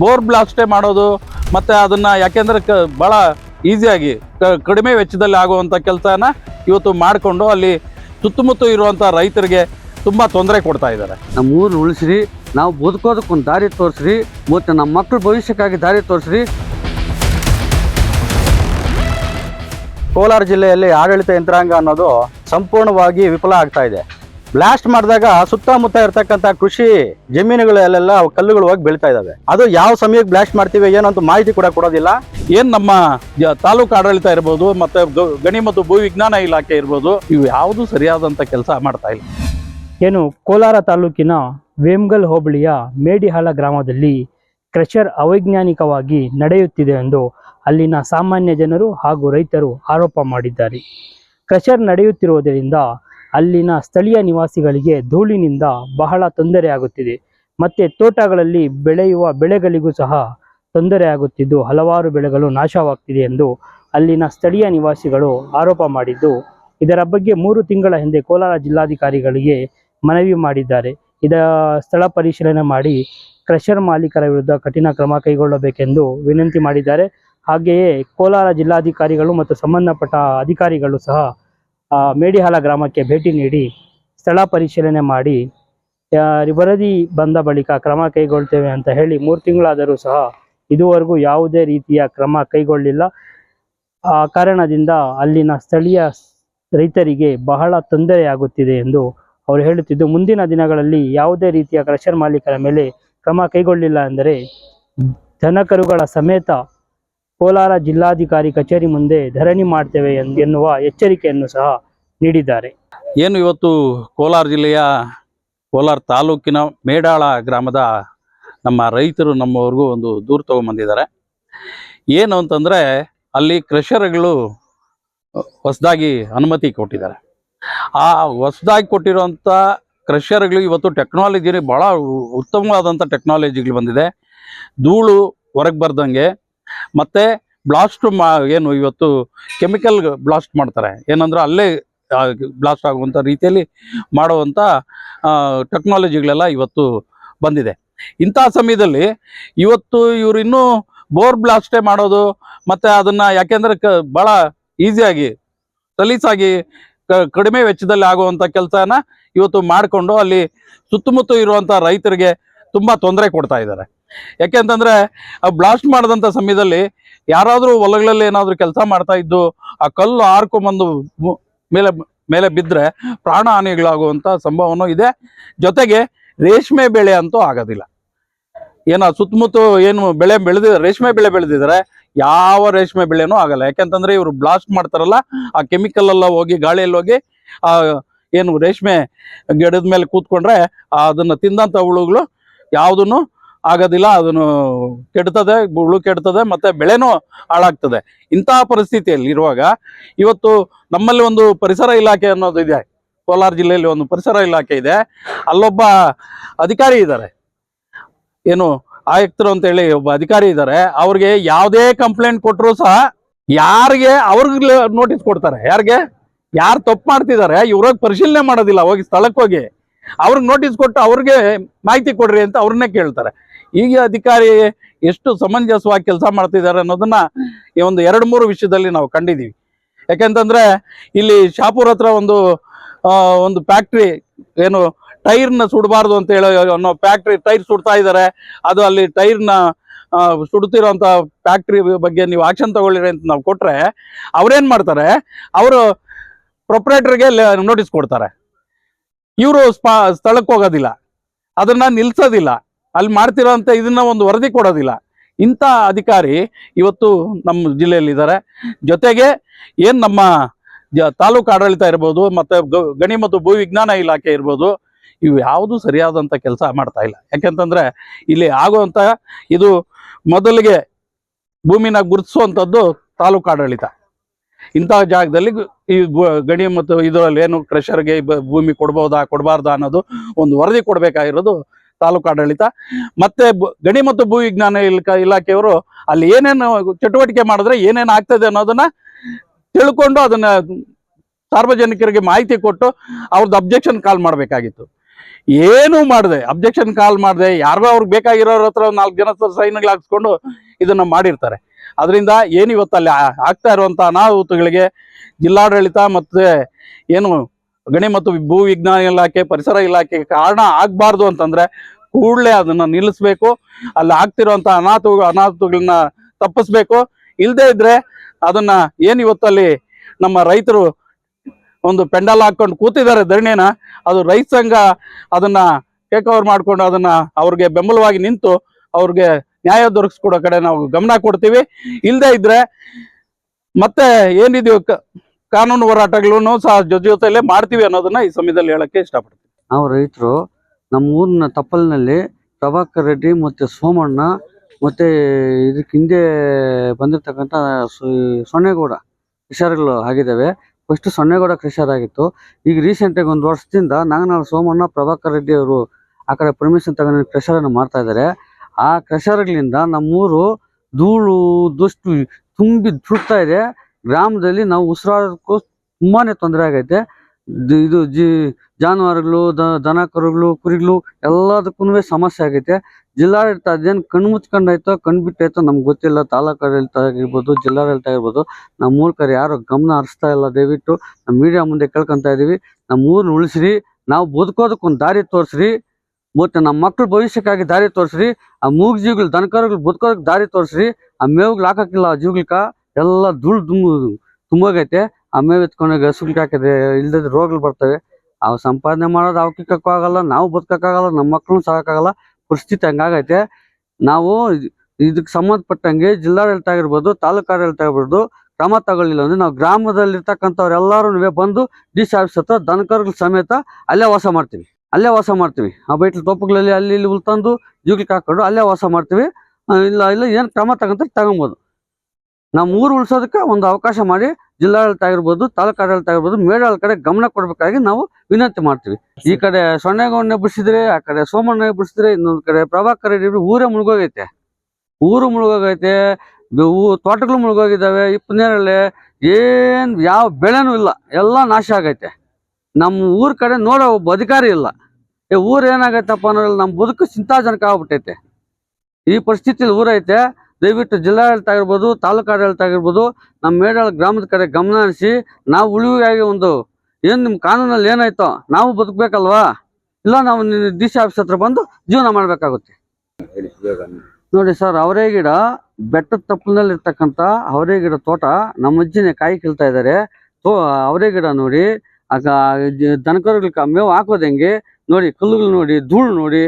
Bore ಬ್ಲಾಸ್ಟೇ ಮಾಡೋದು, ಮತ್ತು ಅದನ್ನು ಯಾಕೆಂದರೆ ಕ ಭಾಳ ಈಸಿಯಾಗಿ ಕಡಿಮೆ ವೆಚ್ಚದಲ್ಲಿ ಆಗುವಂಥ ಕೆಲಸನ ಇವತ್ತು ಮಾಡಿಕೊಂಡು ಅಲ್ಲಿ ಸುತ್ತಮುತ್ತ ಇರುವಂಥ ರೈತರಿಗೆ ತುಂಬ ತೊಂದರೆ ಕೊಡ್ತಾ ಇದ್ದಾರೆ. ನಮ್ಮ ಊರು ಉಳಿಸ್ರಿ, ನಾವು ಬದುಕೋದಕ್ಕೊಂದು ದಾರಿ ತೋರಿಸ್ರಿ, ಮತ್ತು ನಮ್ಮ ಮಕ್ಕಳ ಭವಿಷ್ಯಕ್ಕಾಗಿ ದಾರಿ ತೋರಿಸ್ರಿ. ಕೋಲಾರ ಜಿಲ್ಲೆಯಲ್ಲಿ ಆಡಳಿತ ಯಂತ್ರಾಂಗ ಅನ್ನೋದು ಸಂಪೂರ್ಣವಾಗಿ ವಿಫಲ ಆಗ್ತಾ ಇದೆ. ಬ್ಲಾಸ್ಟ್ ಮಾಡಿದಾಗ ಸುತ್ತಮುತ್ತ ಇರ್ತಕ್ಕಂಥ ಕೃಷಿ ಜಮೀನುಗಳಲ್ಲೆಲ್ಲ ಕಲ್ಲುಗಳು ಹೋಗಿ ಬೀಳ್ತಾ ಇದಾವೆ. ಅದು ಯಾವ ಸಮಯಕ್ಕೆ ಬ್ಲಾಸ್ಟ್ ಮಾಡ್ತೀವಿ ಏನೋ ಅಂತ ಮಾಹಿತಿ ಕೂಡ ಕೊಡೋದಿಲ್ಲ. ಏನು ನಮ್ಮ ತಾಲೂಕು ಆಡಳಿತ ಇರ್ಬೋದು, ಮತ್ತೆ ಗಣಿ ಮತ್ತು ಭೂ ವಿಜ್ಞಾನ ಇಲಾಖೆ ಇರ್ಬೋದು, ಇವು ಯಾವುದು ಸರಿಯಾದಂತ ಕೆಲಸ ಮಾಡ್ತಾ ಇಲ್ಲ. ಏನು ಕೋಲಾರ ತಾಲೂಕಿನ ವೇಮ್ಗಲ್ ಹೋಬಳಿಯ ಮೇಡಿಹಾಳ ಗ್ರಾಮದಲ್ಲಿ ಕ್ರಷರ್ ಅವೈಜ್ಞಾನಿಕವಾಗಿ ನಡೆಯುತ್ತಿದೆ ಎಂದು ಅಲ್ಲಿನ ಸಾಮಾನ್ಯ ಜನರು ಹಾಗೂ ರೈತರು ಆರೋಪ ಮಾಡಿದ್ದಾರೆ. ಕ್ರಷರ್ ನಡೆಯುತ್ತಿರುವುದರಿಂದ ಅಲ್ಲಿನ ಸ್ಥಳೀಯ ನಿವಾಸಿಗಳಿಗೆ ಧೂಳಿನಿಂದ ಬಹಳ ತೊಂದರೆಯಾಗುತ್ತಿದೆ ಮತ್ತೆ ತೋಟಗಳಲ್ಲಿ ಬೆಳೆಯುವ ಬೆಳೆಗಳಿಗೂ ಸಹ ತೊಂದರೆಯಾಗುತ್ತಿದ್ದು ಹಲವಾರು ಬೆಳೆಗಳು ನಾಶವಾಗ್ತಿದೆ ಎಂದು ಅಲ್ಲಿನ ಸ್ಥಳೀಯ ನಿವಾಸಿಗಳು ಆರೋಪ ಮಾಡಿದ್ದು, ಇದರ ಬಗ್ಗೆ ಮೂರು ತಿಂಗಳ ಹಿಂದೆ ಕೋಲಾರ ಜಿಲ್ಲಾಧಿಕಾರಿಗಳಿಗೆ ಮನವಿ ಮಾಡಿದ್ದಾರೆ. ಇದ ಸ್ಥಳ ಪರಿಶೀಲನೆ ಮಾಡಿ ಕ್ರಷರ್ ಮಾಲೀಕರ ವಿರುದ್ಧ ಕಠಿಣ ಕ್ರಮ ಕೈಗೊಳ್ಳಬೇಕೆಂದು ವಿನಂತಿ ಮಾಡಿದ್ದಾರೆ. ಹಾಗೆಯೇ ಕೋಲಾರ ಜಿಲ್ಲಾಧಿಕಾರಿಗಳು ಮತ್ತು ಸಂಬಂಧಪಟ್ಟ ಅಧಿಕಾರಿಗಳು ಸಹ ಆ, ಮೇಡಿಹಾಳ ಗ್ರಾಮಕ್ಕೆ ಭೇಟಿ ನೀಡಿ ಸ್ಥಳ ಪರಿಶೀಲನೆ ಮಾಡಿ ವರದಿ ಬಂದ ಬಳಿಕ ಕ್ರಮ ಕೈಗೊಳ್ತೇವೆ ಅಂತ ಹೇಳಿ ಮೂರು ತಿಂಗಳಾದರೂ ಸಹ ಇದುವರೆಗೂ ಯಾವುದೇ ರೀತಿಯ ಕ್ರಮ ಕೈಗೊಳ್ಳಿಲ್ಲ. ಆ ಕಾರಣದಿಂದ ಅಲ್ಲಿನ ಸ್ಥಳೀಯ ರೈತರಿಗೆ ಬಹಳ ತೊಂದರೆಯಾಗುತ್ತಿದೆ ಎಂದು ಅವರು ಹೇಳುತ್ತಿದ್ದು ಮುಂದಿನ ದಿನಗಳಲ್ಲಿ ಯಾವುದೇ ರೀತಿಯ ಕ್ರಷರ್ ಮಾಲೀಕರ ಮೇಲೆ ಕ್ರಮ ಕೈಗೊಳ್ಳಿಲ್ಲ ಎಂದರೆ ದನಕರುಗಳ ಸಮೇತ ಕೋಲಾರ ಜಿಲ್ಲಾಧಿಕಾರಿ ಕಚೇರಿ ಮುಂದೆ ಧರಣಿ ಮಾಡ್ತೇವೆ ಎನ್- ಎನ್ನುವ ಎಚ್ಚರಿಕೆಯನ್ನು ಸಹ ನೀಡಿದ್ದಾರೆ. ಏನು ಇವತ್ತು ಕೋಲಾರ ಜಿಲ್ಲೆಯ ಕೋಲಾರ ತಾಲೂಕಿನ ಮೇಡಾಳ ಗ್ರಾಮದ ನಮ್ಮ ರೈತರು ನಮ್ಮವ್ರಿಗೂ ಒಂದು ದೂರು ತಗೊಂಬಂದಿದ್ದಾರೆ. ಏನು ಅಂತಂದರೆ ಅಲ್ಲಿ ಕ್ರಷರ್ಗಳು ಹೊಸದಾಗಿ ಅನುಮತಿ ಕೊಟ್ಟಿದ್ದಾರೆ. ಆ ಹೊಸದಾಗಿ ಕೊಟ್ಟಿರುವಂಥ ಕ್ರಷರ್ಗಳು ಇವತ್ತು ಟೆಕ್ನಾಲಜಿ ಭಾಳ ಉತ್ತಮವಾದಂಥ ಟೆಕ್ನಾಲಜಿಗಳು ಬಂದಿದೆ. ಧೂಳು ಹೊರಗೆ ಬರ್ದಂಗೆ ಮತ್ತು ಬ್ಲಾಸ್ಟ್ ಮಾ ಏನು ಇವತ್ತು ಕೆಮಿಕಲ್ ಬ್ಲಾಸ್ಟ್ ಮಾಡ್ತಾರೆ. ಏನಂದ್ರೆ ಅಲ್ಲೇ ಬ್ಲಾಸ್ಟ್ ಆಗುವಂಥ ರೀತಿಯಲ್ಲಿ ಮಾಡುವಂಥ ಟೆಕ್ನಾಲಜಿಗಳೆಲ್ಲ ಇವತ್ತು ಬಂದಿದೆ. ಇಂಥ ಸಮಯದಲ್ಲಿ ಇವತ್ತು ಇವರು ಇನ್ನೂ ಬೋರ್ ಬ್ಲಾಸ್ಟೇ ಮಾಡೋದು, ಮತ್ತು ಅದನ್ನು ಯಾಕೆಂದರೆ ಕ ಭಾಳ ಈಸಿಯಾಗಿ ಸಲೀಸಾಗಿ ಕಡಿಮೆ ವೆಚ್ಚದಲ್ಲಿ ಆಗುವಂಥ ಕೆಲಸನ ಇವತ್ತು ಮಾಡಿಕೊಂಡು ಅಲ್ಲಿ ಸುತ್ತಮುತ್ತ ಇರುವಂಥ ರೈತರಿಗೆ ತುಂಬ ತೊಂದರೆ ಕೊಡ್ತಾ ಇದ್ದಾರೆ. ಯಾಕೆಂತಂದರೆ ಬ್ಲಾಸ್ಟ್ ಮಾಡಿದಂಥ ಸಮಯದಲ್ಲಿ ಯಾರಾದರೂ ಹೊಲಗಳಲ್ಲಿ ಏನಾದರೂ ಕೆಲಸ ಮಾಡ್ತಾ ಇದ್ದು, ಆ ಕಲ್ಲು ಹಾರ್ಕೊಂಬಂದು ಮೇಲೆ ಮೇಲೆ ಬಿದ್ದರೆ ಪ್ರಾಣ ಹಾನಿಗಳಾಗುವಂಥ ಸಂಭವನೂ ಇದೆ. ಜೊತೆಗೆ ರೇಷ್ಮೆ ಬೆಳೆ ಅಂತೂ ಆಗೋದಿಲ್ಲ. ಏನೋ ಸುತ್ತಮುತ್ತ ಏನು ಬೆಳೆ ಬೆಳೆದ, ರೇಷ್ಮೆ ಬೆಳೆ ಬೆಳೆದಿದ್ದಾರೆ ಯಾವ ರೇಷ್ಮೆ ಬೆಳೆನೂ ಆಗಲ್ಲ. ಯಾಕೆಂತಂದ್ರೆ ಇವರು ಬ್ಲಾಸ್ಟ್ ಮಾಡ್ತಾರಲ್ಲ, ಆ ಕೆಮಿಕಲ್ ಎಲ್ಲ ಹೋಗಿ ಗಾಳಿಯಲ್ಲಿ ಹೋಗಿ, ಆ ಏನು ರೇಷ್ಮೆ ಗಿಡದ ಮೇಲೆ ಕೂತ್ಕೊಂಡ್ರೆ ಅದನ್ನ ತಿಂದಂಥ ಹುಳುಗಳು ಯಾವುದನ್ನು ಆಗೋದಿಲ್ಲ, ಅದನ್ನು ಕೆಡ್ತದೆ, ಹುಳು ಕೆಡ್ತದೆ, ಮತ್ತೆ ಬೆಳೆನೂ ಹಾಳಾಗ್ತದೆ. ಇಂತಹ ಪರಿಸ್ಥಿತಿಯಲ್ಲಿ ಇರುವಾಗ ಇವತ್ತು ನಮ್ಮಲ್ಲಿ ಒಂದು ಪರಿಸರ ಇಲಾಖೆ ಅನ್ನೋದು ಇದೆ. ಕೋಲಾರ ಜಿಲ್ಲೆಯಲ್ಲಿ ಒಂದು ಪರಿಸರ ಇಲಾಖೆ ಇದೆ. ಅಲ್ಲೊಬ್ಬ ಅಧಿಕಾರಿ ಇದ್ದಾರೆ. ಏನು ಆಯುಕ್ತರು ಅಂತ ಹೇಳಿ ಒಬ್ಬ ಅಧಿಕಾರಿ ಇದ್ದಾರೆ. ಅವ್ರಿಗೆ ಯಾವುದೇ ಕಂಪ್ಲೇಂಟ್ ಕೊಟ್ಟರು ಸಹ ಯಾರಿಗೆ ಅವ್ರಿಗೆ ನೋಟಿಸ್ ಕೊಡ್ತಾರೆ. ಯಾರಿಗೆ? ಯಾರು ತಪ್ಪು ಮಾಡ್ತಿದ್ದಾರೆ ಇವ್ರಿಗೆ ಪರಿಶೀಲನೆ ಮಾಡೋದಿಲ್ಲ. ಹೋಗಿ ಸ್ಥಳಕ್ಕೆ ಹೋಗಿ. ಅವ್ರಿಗೆ ನೋಟಿಸ್ ಕೊಟ್ಟು ಅವ್ರಿಗೆ ಮಾಹಿತಿ ಕೊಡ್ರಿ ಅಂತ ಅವ್ರನ್ನೇ ಕೇಳ್ತಾರೆ. ಈಗ ಅಧಿಕಾರಿ ಎಷ್ಟು ಸಮಂಜಸವಾಗಿ ಕೆಲಸ ಮಾಡ್ತಿದ್ದಾರೆ ಅನ್ನೋದನ್ನ ಈ ಒಂದು ಎರಡು ಮೂರು ವಿಷಯದಲ್ಲಿ ನಾವು ಕಂಡಿದ್ದೀವಿ. ಯಾಕೆಂತಂದ್ರೆ ಇಲ್ಲಿ ಶಾಪುರ್ ಹತ್ರ ಒಂದು ಒಂದು ಫ್ಯಾಕ್ಟ್ರಿ ಏನು ಟೈರ್ನ ಸುಡಬಾರ್ದು ಅಂತ ಹೇಳೋ ಅನ್ನೋ ಫ್ಯಾಕ್ಟ್ರಿ ಟೈರ್ ಸುಡ್ತಾ ಇದ್ದಾರೆ. ಅದು ಅಲ್ಲಿ ಟೈರ್ನ ಸುಡ್ತಿರೋಂಥ ಫ್ಯಾಕ್ಟ್ರಿ ಬಗ್ಗೆ ನೀವು ಆಕ್ಷನ್ ತಗೊಳ್ಳಿರಿ ಅಂತ ನಾವು ಕೊಟ್ರೆ ಅವ್ರೇನು ಮಾಡ್ತಾರೆ? ಅವರು ಪ್ರೊಪ್ರೇಟರ್ಗೆ ನೋಟಿಸ್ ಕೊಡ್ತಾರೆ. ಇವರು ಸ್ಥಳಕ್ಕೆ ಹೋಗೋದಿಲ್ಲ. ಅದನ್ನ ನಿಲ್ಸೋದಿಲ್ಲ. ಅಲ್ಲಿ ಮಾಡ್ತಿರೋಂಥ ಇದನ್ನ ಒಂದು ವರದಿ ಕೊಡೋದಿಲ್ಲ. ಇಂಥ ಅಧಿಕಾರಿ ಇವತ್ತು ನಮ್ಮ ಜಿಲ್ಲೆಯಲ್ಲಿ ಇದ್ದಾರೆ. ಜೊತೆಗೆ ಏನು ನಮ್ಮ ಜ ತಾಲೂಕು ಆಡಳಿತ ಇರ್ಬೋದು, ಮತ್ತು ಗಣಿ ಮತ್ತು ಭೂ ವಿಜ್ಞಾನ ಇಲಾಖೆ ಇರ್ಬೋದು, ಇವು ಯಾವುದು ಸರಿಯಾದಂಥ ಕೆಲಸ ಮಾಡ್ತಾ ಇಲ್ಲ. ಯಾಕೆಂತಂದರೆ ಇಲ್ಲಿ ಆಗುವಂಥ ಇದು ಮೊದಲಿಗೆ ಭೂಮಿನ ಗುರುತಿಸುವಂಥದ್ದು ತಾಲೂಕು ಆಡಳಿತ. ಇಂತಹ ಜಾಗದಲ್ಲಿ ಈ ಗಣಿ ಮತ್ತು ಇದರಲ್ಲಿ ಏನು ಕ್ರೆಷರ್ಗೆ ಭೂಮಿ ಕೊಡ್ಬೋದಾ, ಕೊಡಬಾರ್ದಾ ಅನ್ನೋದು ಒಂದು ವರದಿ ಕೊಡಬೇಕಾಗಿರೋದು ತಾಲೂಕು ಆಡಳಿತ. ಮತ್ತೆ ಗಣಿ ಮತ್ತು ಭೂ ವಿಜ್ಞಾನ ಇಲಾಖೆ ಇಲಾಖೆಯವರು ಅಲ್ಲಿ ಏನೇನು ಚಟುವಟಿಕೆ ಮಾಡಿದ್ರೆ ಏನೇನು ಆಗ್ತದೆ ಅನ್ನೋದನ್ನ ತಿಳ್ಕೊಂಡು ಅದನ್ನ ಸಾರ್ವಜನಿಕರಿಗೆ ಮಾಹಿತಿ ಕೊಟ್ಟು ಅವ್ರದ್ದು ಅಬ್ಜೆಕ್ಷನ್ ಕಾಲ್ ಮಾಡಬೇಕಾಗಿತ್ತು. ಏನೂ ಮಾಡಿದೆ ಅಬ್ಜೆಕ್ಷನ್ ಕಾಲ್ ಮಾಡಿದೆ ಯಾರೋ ಅವ್ರಿಗೆ ಬೇಕಾಗಿರೋರ ಹತ್ರ ನಾಲ್ಕು ಜನ ಸೈನ್ಗಳು ಹಾಕ್ಸ್ಕೊಂಡು ಇದನ್ನ ಮಾಡಿರ್ತಾರೆ. ಅದರಿಂದ ಏನು ಇವತ್ತು ಅಲ್ಲಿ ಆಗ್ತಾ ಇರುವಂಥ ಅನಾಹುತಗಳಿಗೆ ಜಿಲ್ಲಾಡಳಿತ ಮತ್ತೆ ಏನು ಗಣಿ ಮತ್ತು ಭೂ ವಿಜ್ಞಾನ ಇಲಾಖೆ, ಪರಿಸರ ಇಲಾಖೆ ಕಾರಣ ಆಗ್ಬಾರ್ದು ಅಂತಂದ್ರೆ ಕೂಡಲೇ ಅದನ್ನ ನಿಲ್ಲಿಸ್ಬೇಕು. ಅಲ್ಲಿ ಆಗ್ತಿರುವಂತ ಅನಾಥ ಅನಾಹುತಗಳನ್ನ ತಪ್ಪಿಸ್ಬೇಕು. ಇಲ್ಲದೆ ಇದ್ರೆ ಅದನ್ನ ಏನ್ ಇವತ್ತಲ್ಲಿ ನಮ್ಮ ರೈತರು ಒಂದು ಪೆಂಡಲ್ ಹಾಕೊಂಡು ಕೂತಿದ್ದಾರೆ ಧರಣಿನ ಅದು ರೈತ ಸಂಘ ಅದನ್ನ ಟೇಕ್ ಓವರ್ ಮಾಡ್ಕೊಂಡು ಅದನ್ನ ಅವ್ರಿಗೆ ಬೆಂಬಲವಾಗಿ ನಿಂತು ಅವ್ರಿಗೆ ನ್ಯಾಯ ದೊರಕಿಸ್ಕೊಡೋ ಕಡೆ ನಾವು ಗಮನ ಕೊಡ್ತೀವಿ. ಇಲ್ಲದೆ ಇದ್ರೆ ಮತ್ತೆ ಏನಿದೆಯೋ ಕಾನೂನು ಹೋರಾಟಗಳನ್ನು ಸಹ ಜೊತೆ ಜೊತೆಯಲ್ಲೇ ಮಾಡ್ತೀವಿ ಅನ್ನೋದನ್ನ ಈ ಸಮಯದಲ್ಲಿ ಹೇಳಕ್ಕೆ ಇಷ್ಟಪಡ್ತೀನಿ. ನಾವು ರೈತರು, ನಮ್ಮ ಊರಿನ ತಪ್ಪಲಿನಲ್ಲಿ ಪ್ರಭಾಕರ್ ರೆಡ್ಡಿ ಮತ್ತು ಸೋಮಣ್ಣ ಮತ್ತು ಇದಕ್ಕೆ ಹಿಂದೆ ಬಂದಿರತಕ್ಕಂಥ ಸೊನ್ನೆಗೌಡ ಕೃಷಿಗಳು ಆಗಿದ್ದಾವೆ. ಫಸ್ಟ್ ಸೊನ್ನೆಗೌಡ ಆಗಿತ್ತು. ಈಗ ರೀಸೆಂಟಾಗಿ ಒಂದು ವರ್ಷದಿಂದ ನಾಗನಾಳ ಸೋಮಣ್ಣ, ಪ್ರಭಾಕರ್ ರೆಡ್ಡಿ ಅವರು ಆ ಕಡೆ ಪರ್ಮಿಷನ್ ತಗೊಂಡು ಕ್ರೆಷರನ್ನು ಮಾಡ್ತಾ ಇದ್ದಾರೆ. ಆ ಕ್ರೆಷರ್ಗಳಿಂದ ನಮ್ಮೂರು ಧೂಳು, ದುಷ್ಟು ತುಂಬಿ ತುಳ್ತಾ ಇದೆ. ಗ್ರಾಮದಲ್ಲಿ ನಾವು ಉಸಿರಾಡೋದಕ್ಕೂ ತುಂಬಾನೇ ತೊಂದರೆ ಆಗೈತೆ. ಇದು ಜಿ ಜಾನುವಾರುಗಳು ದನ ಕರುಗಳು ಕುರಿಗಳು ಎಲ್ಲದಕ್ಕೂ ಸಮಸ್ಯೆ ಆಗೈತೆ. ಜಿಲ್ಲಾಡಳಿತ ಅದೇನು ಕಣ್ಣು ಮುಚ್ಕೊಂಡಾಯ್ತೋ ಕಣ್ಣು ಬಿಟ್ಟಾಯ್ತೋ ನಮ್ಗೆ ಗೊತ್ತಿಲ್ಲ. ತಾಲೂಕು ಆಡಳಿತ ಆಗಿರ್ಬೋದು, ಜಿಲ್ಲಾಡಳಿತ ಆಗಿರ್ಬೋದು ನಮ್ಮ ಮೂಲಕರು ಯಾರು ಗಮನ ಹರಿಸ್ತಾ ಇಲ್ಲ. ದಯವಿಟ್ಟು ನಮ್ಮ ಮೀಡಿಯಾ ಮುಂದೆ ಕೇಳ್ಕೊತಾ ಇದ್ದೀವಿ ನಮ್ಮ ಊರನ್ನ ಉಳಿಸ್ರಿ. ನಾವು ಬದುಕೋದಕ್ಕೊಂದು ದಾರಿ ತೋರಿಸ್ರಿ. ಮತ್ತು ನಮ್ಮ ಮಕ್ಳ ಭವಿಷ್ಯಕ್ಕಾಗಿ ದಾರಿ ತೋರಿಸ್ರಿ. ಆ ಮೂಗ್ ಜೀವಿಗಳು, ದನಕರುಗಳು ಬದುಕೋದಕ್ಕೆ ದಾರಿ ತೋರಿಸ್ರಿ. ಆ ಮೇವುಗಳು ಹಾಕಕ್ಕಿಲ್ಲ ಆ ಜೀವಗಳ್ಕ. ಎಲ್ಲ ಧೂಳು ತುಂಬ, ತುಂಬೋಗೈತೆ. ಮೇವು ಎತ್ಕೊಂಡೋಗಿ ಹಸುಗಳ್ಗೆ ಹಾಕಿದ್ರೆ ಇಲ್ದಿದ್ರೆ ರೋಗಗಳು ಬರ್ತವೆ. ಅವು ಸಂಪಾದನೆ ಮಾಡೋದು ಅವಕ್ಕಿಕ್ಕೂ ಆಗಲ್ಲ, ನಾವು ಬದುಕಕ್ಕಾಗಲ್ಲ ನಮ್ಮ ಮಕ್ಕಳು ಸಾಕಾಗಲ್ಲ ಪರಿಸ್ಥಿತಿ ಹಂಗಾಗೈತೆ. ನಾವು ಇದ್- ಇದಕ್ಕೆ ಸಂಬಂಧಪಟ್ಟಂಗೆ ಜಿಲ್ಲಾಡಳಿತ ಆಗಿರ್ಬೋದು, ತಾಲೂಕು ಆಡಳಿತ ಆಗಿರ್ಬೋದು, ಕ್ರಮ ತಗೊಳ್ಳಿಲ್ಲ ಅಂದ್ರೆ ನಾವು ಗ್ರಾಮದಲ್ಲಿರ್ತಕ್ಕಂಥವ್ರು ಎಲ್ಲರೂ ಬಂದು ಡಿ ಸಿ ಆಫೀಸ್ ಹತ್ರ ದನಕರುಗಳ ಸಮೇತ ಅಲ್ಲೇ ವಾಸ ಮಾಡ್ತೀವಿ. ಅಲ್ಲೇ ವಾಸ ಮಾಡ್ತೀವಿ. ಆ ಬೈಟ್ಲ ತೋಪುಗಳಲ್ಲಿ ಅಲ್ಲಿ ಇಲ್ಲಿ ಉಳ್ತಂದು ಜೂಗ್ಲಿಕ್ಕೆ ಹಾಕೊಂಡು ಅಲ್ಲೇ ವಾಸ ಮಾಡ್ತೀವಿ. ಇಲ್ಲ ಇಲ್ಲ, ಏನು ಕ್ರಮ ತಗೊಂತ ತಗೊಬೋದು. ನಮ್ಮ ಊರು ಉಳಿಸೋದಕ್ಕೆ ಒಂದು ಅವಕಾಶ ಮಾಡಿ ಜಿಲ್ಲಾಡಳಿತ ಆಗಿರ್ಬೋದು, ತಾಲೂಕು ಆಡಳಿತ ಆಗಿರ್ಬೋದು ಮೇಡಾಳ ಕಡೆ ಗಮನ ಕೊಡಬೇಕಾಗಿ ನಾವು ವಿನಂತಿ ಮಾಡ್ತೀವಿ. ಈ ಕಡೆ ಸೊನ್ನೆಗೌಡನೆ ಬಿಡಿಸಿದ್ರೆ ಆ ಕಡೆ ಸೋಮಣ್ಣ ಬಿಡಿಸಿದ್ರೆ ಇನ್ನೊಂದು ಕಡೆ ಪ್ರಭಾಕರ್ ರೆಡ್ಡಿ ಊರೇ ಮುಳುಗೋಗೈತೆ. ಊರು ಮುಳುಗೋಗೈತೆ ತೋಟಗಳು ಮುಳುಗೋಗಿದ್ದಾವೆ ಇಪ್ಪನೇರಳೆ ಏನು ಯಾವ ಬೆಳೆನೂ ಇಲ್ಲ, ಎಲ್ಲ ನಾಶ ಆಗೈತೆ. ನಮ್ಮ ಊರ ಕಡೆ ನೋಡೋ ಒಬ್ಬ ಅಧಿಕಾರಿ ಇಲ್ಲ. ಏ ಊರೇನಾಗೈತಪ್ಪ ಅನ್ನೋದ್ರಲ್ಲಿ ನಮ್ಮ ಬದುಕು ಚಿಂತಾಜನಕ ಆಗ್ಬಿಟ್ಟೈತೆ. ಈ ಪರಿಸ್ಥಿತಿಲಿ ಊರೈತೆ ದಯವಿಟ್ಟು ಜಿಲ್ಲಾಡಳಿತ ಆಗಿರ್ಬೋದು, ತಾಲೂಕು ಆಡಳಿತ ಆಗಿರ್ಬೋದು, ನಮ್ಮ ಮೇಡಾಳ ಗ್ರಾಮದ ಕಡೆ ಗಮನ ಹರಿಸಿ, ನಾವು ಉಳಿವಿಗಾಗಿ ಒಂದು ಏನು ನಿಮ್ಮ ಕಾನೂನಲ್ಲಿ ಏನಾಯ್ತೋ, ನಾವು ಬದುಕ್ಬೇಕಲ್ವಾ? ಇಲ್ಲ ನಾವು ಡಿ ಸಿ ಆಫೀಸ್ ಹತ್ರ ಬಂದು ಜೀವನ ಮಾಡಬೇಕಾಗುತ್ತೆ. ನೋಡಿ ಸರ್, ಅವರೇ ಗಿಡ ಬೆಟ್ಟದ ತಪ್ಪಲಿನಲ್ಲಿ ಇರ್ತಕ್ಕಂಥ ಅವರೇ ಗಿಡ ತೋಟ ನಮ್ಮ ಅಜ್ಜಿನೇ ಕಾಯಿ ಕೀಳ್ತಾ ಇದ್ದಾರೆ. ತೋ, ಅವರೇ ಗಿಡ ನೋಡಿ, ಆಗ ದನಕರುಗಳಿಗೆ ಮೇವು ಹಾಕೋದು ಹೆಂಗೆ? ನೋಡಿ, ಕಲ್ಲುಗಳು ನೋಡಿ, ಧೂಳು ನೋಡಿ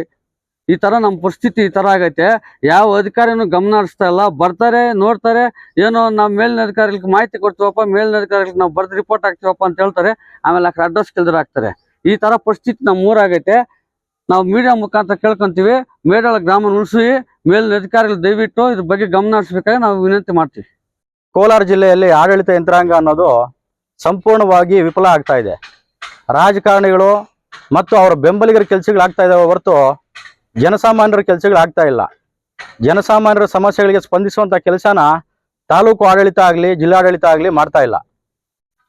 ಈ ತರ ನಮ್ಮ ಪರಿಸ್ಥಿತಿ ಈ ತರ ಆಗೈತೆ. ಯಾವ ಅಧಿಕಾರಿನೂ ಗಮನ ಹರಿಸ್ತಾ ಇಲ್ಲ. ಬರ್ತಾರೆ, ನೋಡ್ತಾರೆ. ಏನೋ ನಾವು ಮೇಲಿನ ಅಧಿಕಾರಿಗಳಿಗೆ ಮಾಹಿತಿ ಕೊಡ್ತೀವಪ್ಪ, ಮೇಲಿನ ಅಧಿಕಾರಿಗಳಿಗೆ ನಾವು ಬರ್ದು ರಿಪೋರ್ಟ್ ಹಾಕ್ತೀವಪ್ಪ ಅಂತ ಹೇಳ್ತಾರೆ. ಆಮೇಲೆ ಆ ಅಡ್ರೆಸ್ ಕೆಲ್ದ್ರ ಹಾಕ್ತಾರೆ. ಈ ತರ ಪರಿಸ್ಥಿತಿ ನಮ್ಮ ಊರಾಗೈತೆ. ನಾವು ಮೀಡಿಯಾ ಮುಖಾಂತರ ಕೇಳ್ಕೊಂತೀವಿ. ಮೇಡಾಳ ಗ್ರಾಮ ಉಳಿಸಿ, ಮೇಲಿನ ಅಧಿಕಾರಿಗಳು ದಯವಿಟ್ಟು ಇದ್ರ ಬಗ್ಗೆ ಗಮನ ಹರಿಸ್ಬೇಕಾಗಿ ನಾವು ವಿನಂತಿ ಮಾಡ್ತೀವಿ. ಕೋಲಾರ ಜಿಲ್ಲೆಯಲ್ಲಿ ಆಡಳಿತ ಯಂತ್ರಾಂಗ ಅನ್ನೋದು ಸಂಪೂರ್ಣವಾಗಿ ವಿಫಲ ಆಗ್ತಾ ಇದೆ. ರಾಜಕಾರಣಿಗಳು ಮತ್ತು ಅವರ ಬೆಂಬಲಿಗರ ಕೆಲಸಗಳಾಗ್ತಾ ಇದಾವೆ ಹೊರತು ಜನಸಾಮಾನ್ಯರ ಕೆಲಸಗಳು ಆಗ್ತಾ ಇಲ್ಲ. ಜನಸಾಮಾನ್ಯರ ಸಮಸ್ಯೆಗಳಿಗೆ ಸ್ಪಂದಿಸುವಂತ ಕೆಲಸನ ತಾಲೂಕು ಆಡಳಿತ ಆಗಲಿ, ಜಿಲ್ಲಾಡಳಿತ ಆಗಲಿ ಮಾಡ್ತಾ ಇಲ್ಲ.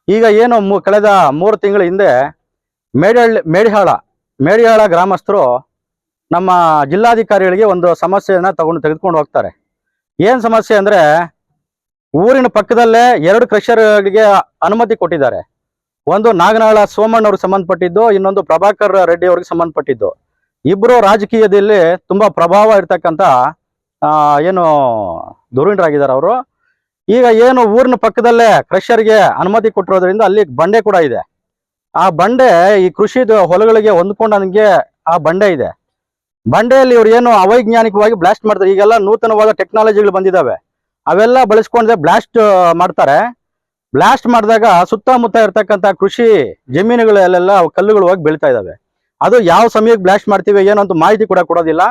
ಈಗ ಏನು ಕಳೆದ ಮೂರು ತಿಂಗಳ ಹಿಂದೆ ಮೇಡಿಹಳ್ಳಿ ಮೇಡಿಹಾಳ ಮೇಡಿಹಾಳ ಗ್ರಾಮಸ್ಥರು ನಮ್ಮ ಜಿಲ್ಲಾಧಿಕಾರಿಗಳಿಗೆ ಒಂದು ಸಮಸ್ಯೆಯನ್ನು ತಗೊಂಡು ತೆಗೆದುಕೊಂಡು ಹೋಗ್ತಾರೆ. ಏನು ಸಮಸ್ಯೆ ಅಂದ್ರೆ ಊರಿನ ಪಕ್ಕದಲ್ಲೇ ಎರಡು ಕ್ರಷರ್ಗಳಿಗೆ ಅನುಮತಿ ಕೊಟ್ಟಿದ್ದಾರೆ. ಒಂದು ನಾಗನಾಳ ಸೋಮಣ್ಣ ಅವ್ರಿಗೆ ಸಂಬಂಧಪಟ್ಟಿದ್ದು, ಇನ್ನೊಂದು ಪ್ರಭಾಕರ್ ರೆಡ್ಡಿ ಅವ್ರಿಗೆ ಸಂಬಂಧಪಟ್ಟಿದ್ದು. ಇಬ್ರು ರಾಜಕೀಯದಲ್ಲಿ ತುಂಬಾ ಪ್ರಭಾವ ಇರ್ತಕ್ಕಂಥ ಏನು ಧುರೀಣರಾಗಿದ್ದಾರೆ ಅವರು. ಈಗ ಏನು ಊರಿನ ಪಕ್ಕದಲ್ಲೇ ಕ್ರಷರ್ಗೆ ಅನುಮತಿ ಕೊಟ್ಟಿರೋದ್ರಿಂದ ಅಲ್ಲಿ ಬಂಡೆ ಕೂಡ ಇದೆ. ಆ ಬಂಡೆ ಈ ಕೃಷಿ ಹೊಲಗಳಿಗೆ ಹೊಂದ್ಕೊಂಡಂಗೆ ಆ ಬಂಡೆ ಇದೆ. ಬಂಡೆಯಲ್ಲಿ ಇವ್ರು ಏನು ಅವೈಜ್ಞಾನಿಕವಾಗಿ ಬ್ಲಾಸ್ಟ್ ಮಾಡ್ತಾರೆ. ಈಗೆಲ್ಲ ನೂತನವಾದ ಟೆಕ್ನಾಲಜಿಗಳು ಬಂದಿದಾವೆ. ಅವೆಲ್ಲ ಬಳಸ್ಕೊಂಡ್ರೆ ಬ್ಲಾಸ್ಟ್ ಮಾಡ್ತಾರೆ. ಬ್ಲಾಸ್ಟ್ ಮಾಡಿದಾಗ ಸುತ್ತಮುತ್ತ ಇರ್ತಕ್ಕಂಥ ಕೃಷಿ ಜಮೀನುಗಳಲ್ಲೆಲ್ಲ ಕಲ್ಲುಗಳು ಹೋಗಿ ಬೆಳೀತಾ ಇದಾವೆ. ಅದು ಯಾವ ಸಮಯಕ್ಕೆ ಬ್ಲಾಸ್ಟ್ ಮಾಡ್ತೀವಿ, ಏನೋ ಅಂತ ಮಾಹಿತಿ ಕೂಡ ಕೊಡೋದಿಲ್ಲ.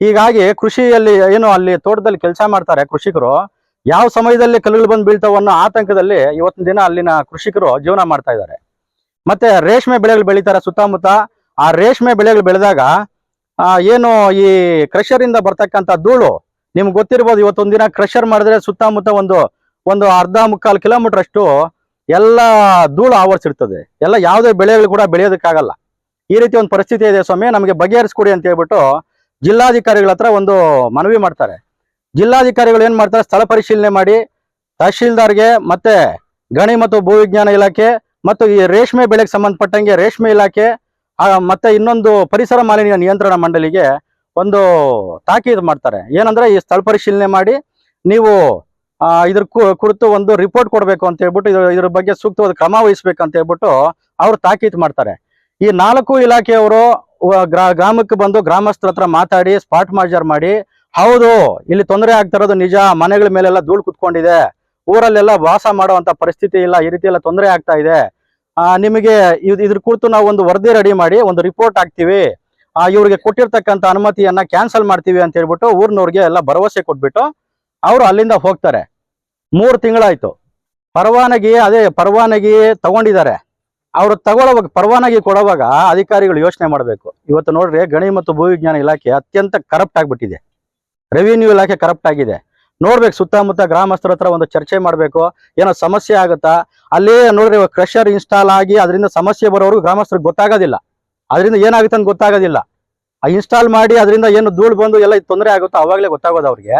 ಹೀಗಾಗಿ ಕೃಷಿಯಲ್ಲಿ ಏನು ಅಲ್ಲಿ ತೋಟದಲ್ಲಿ ಕೆಲಸ ಮಾಡ್ತಾರೆ ಕೃಷಿಕರು, ಯಾವ ಸಮಯದಲ್ಲಿ ಕಲ್ಲುಗಳು ಬಂದು ಬೀಳ್ತಾವ ಅನ್ನೋ ಆತಂಕದಲ್ಲಿ ಇವತ್ತಿನ ದಿನ ಅಲ್ಲಿನ ಕೃಷಿಕರು ಜೀವನ ಮಾಡ್ತಾ ಇದ್ದಾರೆ. ಮತ್ತೆ ರೇಷ್ಮೆ ಬೆಳೆಗಳು ಬೆಳೀತಾರೆ ಸುತ್ತಮುತ್ತ. ಆ ರೇಷ್ಮೆ ಬೆಳೆಗಳು ಬೆಳೆದಾಗ ಏನು ಈ ಕ್ರಷರ್ ಇಂದ ಬರ್ತಕ್ಕಂಥ ಧೂಳು, ನಿಮ್ಗೆ ಗೊತ್ತಿರ್ಬೋದು ಇವತ್ತೊಂದು ದಿನ ಕ್ರಷರ್ ಮಾಡಿದ್ರೆ ಸುತ್ತಮುತ್ತ ಒಂದು ಒಂದು ಅರ್ಧ ಮುಕ್ಕಾಲು ಕಿಲೋಮೀಟರ್ ಅಷ್ಟು ಎಲ್ಲ ಧೂಳು ಆವರಿಸಿರ್ತದೆ. ಎಲ್ಲ ಯಾವುದೇ ಬೆಳೆಗಳು ಕೂಡ ಬೆಳೆಯೋದಕ್ಕಾಗಲ್ಲ. ಈ ರೀತಿ ಒಂದು ಪರಿಸ್ಥಿತಿ ಇದೆ ಸ್ವಾಮಿ, ನಮಗೆ ಬಗೆಹರಿಸ್ಕೊಡಿ ಅಂತ ಹೇಳ್ಬಿಟ್ಟು ಜಿಲ್ಲಾಧಿಕಾರಿಗಳ ಹತ್ರ ಒಂದು ಮನವಿ ಮಾಡ್ತಾರೆ. ಜಿಲ್ಲಾಧಿಕಾರಿಗಳು ಏನ್ ಮಾಡ್ತಾರೆ? ಸ್ಥಳ ಪರಿಶೀಲನೆ ಮಾಡಿ, ತಹಶೀಲ್ದಾರ್ಗೆ ಮತ್ತೆ ಗಣಿ ಮತ್ತು ಭೂವಿಜ್ಞಾನ ಇಲಾಖೆ ಮತ್ತು ಈ ರೇಷ್ಮೆ ಬೆಳೆಗೆ ಸಂಬಂಧಪಟ್ಟಂಗೆ ರೇಷ್ಮೆ ಇಲಾಖೆ ಮತ್ತೆ ಇನ್ನೊಂದು ಪರಿಸರ ಮಾಲಿನ್ಯ ನಿಯಂತ್ರಣ ಮಂಡಳಿಗೆ ಒಂದು ತಾಕೀದು ಮಾಡ್ತಾರೆ. ಏನಂದ್ರೆ ಈ ಸ್ಥಳ ಪರಿಶೀಲನೆ ಮಾಡಿ ನೀವು ಇದ್ರ ಕುರಿತು ಒಂದು ರಿಪೋರ್ಟ್ ಕೊಡಬೇಕು ಅಂತ ಹೇಳ್ಬಿಟ್ಟು ಇದ್ರ ಇದ್ರ ಬಗ್ಗೆ ಸೂಕ್ತವಾದ ಕ್ರಮ ವಹಿಸ್ಬೇಕು ಅಂತ ಹೇಳ್ಬಿಟ್ಟು ಅವ್ರು ತಾಕೀತು ಮಾಡ್ತಾರೆ. ಈ ನಾಲ್ಕು ಇಲಾಖೆಯವರು ಗ್ರಾಮಕ್ಕೆ ಬಂದು ಗ್ರಾಮಸ್ಥರ ಹತ್ರ ಮಾತಾಡಿ, ಸ್ಪಾಟ್ ಮಾರ್ಜರ್ ಮಾಡಿ, ಹೌದು, ಇಲ್ಲಿ ತೊಂದರೆ ಆಗ್ತಾ ಇರೋದು ನಿಜ, ಮನೆಗಳ ಮೇಲೆಲ್ಲ ಧೂಳು ಕುತ್ಕೊಂಡಿದೆ, ಊರಲ್ಲೆಲ್ಲ ವಾಸ ಮಾಡುವಂತ ಪರಿಸ್ಥಿತಿ ಇಲ್ಲ, ಈ ರೀತಿ ಎಲ್ಲ ತೊಂದರೆ ಆಗ್ತಾ ಇದೆ. ನಿಮಗೆ ಇದ್- ಇದ್ರ ಕುರಿತು ನಾವು ಒಂದು ವರದಿ ರೆಡಿ ಮಾಡಿ, ಒಂದು ರಿಪೋರ್ಟ್ ಹಾಕ್ತಿವಿ. ಇವ್ರಿಗೆ ಕೊಟ್ಟಿರ್ತಕ್ಕಂಥ ಅನುಮತಿಯನ್ನ ಕ್ಯಾನ್ಸಲ್ ಮಾಡ್ತೀವಿ ಅಂತ ಹೇಳ್ಬಿಟ್ಟು ಊರ್ನವ್ರಿಗೆ ಎಲ್ಲ ಭರವಸೆ ಕೊಟ್ಬಿಟ್ಟು ಅವರು ಅಲ್ಲಿಂದ ಹೋಗ್ತಾರೆ. ಮೂರು ತಿಂಗಳಾಯ್ತು. ಪರವಾನಗಿ, ಅದೇ ಪರವಾನಗಿ ತಗೊಂಡಿದ್ದಾರೆ. ಅವರು ತಗೊಳ್ಳುವಾಗ ಪರವಾನಗಿ ಕೊಡುವಾಗ ಅಧಿಕಾರಿಗಳು ಯೋಚನೆ ಮಾಡಬೇಕು. ಇವತ್ತು ನೋಡ್ರಿ, ಗಣಿ ಮತ್ತು ಭೂವಿಜ್ಞಾನ ಇಲಾಖೆ ಅತ್ಯಂತ ಕರಪ್ಟ್ ಆಗಿಬಿಟ್ಟಿದೆ. ರೆವಿನ್ಯೂ ಇಲಾಖೆ ಕರಪ್ಟ್ ಆಗಿದೆ. ನೋಡ್ಬೇಕು, ಸುತ್ತಮುತ್ತ ಗ್ರಾಮಸ್ಥರ ಹತ್ರ ಒಂದು ಚರ್ಚೆ ಮಾಡಬೇಕು, ಏನೋ ಸಮಸ್ಯೆ ಆಗುತ್ತಾ? ಅಲ್ಲಿ ನೋಡ್ರಿ ಕ್ರಷರ್ ಇನ್ಸ್ಟಾಲ್ ಆಗಿ ಅದರಿಂದ ಸಮಸ್ಯೆ ಬರೋರು ಗ್ರಾಮಸ್ಥರಿಗೆ ಗೊತ್ತಾಗೋದಿಲ್ಲ. ಅದರಿಂದ ಏನಾಗುತ್ತೆ ಅಂತ ಗೊತ್ತಾಗೋದಿಲ್ಲ. ಆ ಇನ್ಸ್ಟಾಲ್ ಮಾಡಿ ಅದರಿಂದ ಏನು ಧೂಳು ಬಂದು ಎಲ್ಲ ತೊಂದರೆ ಆಗುತ್ತೋ ಅವಾಗಲೇ ಗೊತ್ತಾಗೋದು ಅವ್ರಿಗೆ.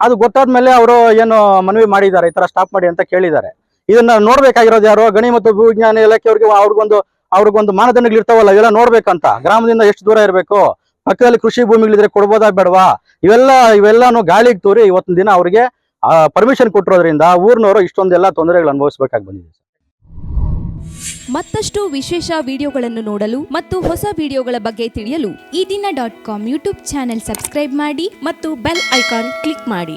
ಅದು ಗೊತ್ತಾದ್ಮೇಲೆ ಅವರು ಏನು ಮನವಿ ಮಾಡಿದ್ದಾರೆ, ಈ ಥರ ಸ್ಟಾಪ್ ಮಾಡಿ ಅಂತ ಕೇಳಿದ್ದಾರೆ. ಇದನ್ನ ನೋಡ್ಬೇಕಾಗಿರೋದು ಯಾರು? ಗಣಿ ಮತ್ತು ಭೂವಿಜ್ಞಾನ ಇಲಾಖೆಯವ್ರಿಗೆ ಅವ್ರಿಗೊಂದು ಅವ್ರಿಗೊಂದು ಮಾನದಂಡಗಳು ಇರ್ತಾವಲ್ಲ ಇವೆಲ್ಲ ನೋಡ್ಬೇಕಂತ. ಗ್ರಾಮದಿಂದ ಎಷ್ಟು ದೂರ ಇರಬೇಕು? ಪಕ್ಕದಲ್ಲಿ ಕೃಷಿ ಭೂಮಿಗಳಿದ್ರೆ ಕೊಡ್ಬೋದಾ ಬೇಡವಾ ಇವೆಲ್ಲ, ಇವೆಲ್ಲಾನು ಗಾಳಿಗೆ ತೋರಿ ಇವತ್ತಿನ ದಿನ ಅವ್ರಿಗೆ ಪರ್ಮಿಷನ್ ಕೊಟ್ಟಿರೋದ್ರಿಂದ ಊರ್ನವರು ಇಷ್ಟೊಂದೆಲ್ಲ ತೊಂದರೆಗಳು ಅನುಭವಿಸಬೇಕಾಗಿ ಬಂದಿದೆ ಮತ್ತಷ್ಟು ವಿಶೇಷ ವಿಡಿಯೋಗಳನ್ನು ನೋಡಲು ಮತ್ತು ಹೊಸ ವಿಡಿಯೋಗಳ ಬಗ್ಗೆ ತಿಳಿಯಲು ಈ ದಿನ dot com YouTube channel subscribe ಮಾಡಿ ಮತ್ತು ಬೆಲ್ ಐಕಾನ್ ಕ್ಲಿಕ್ ಮಾಡಿ.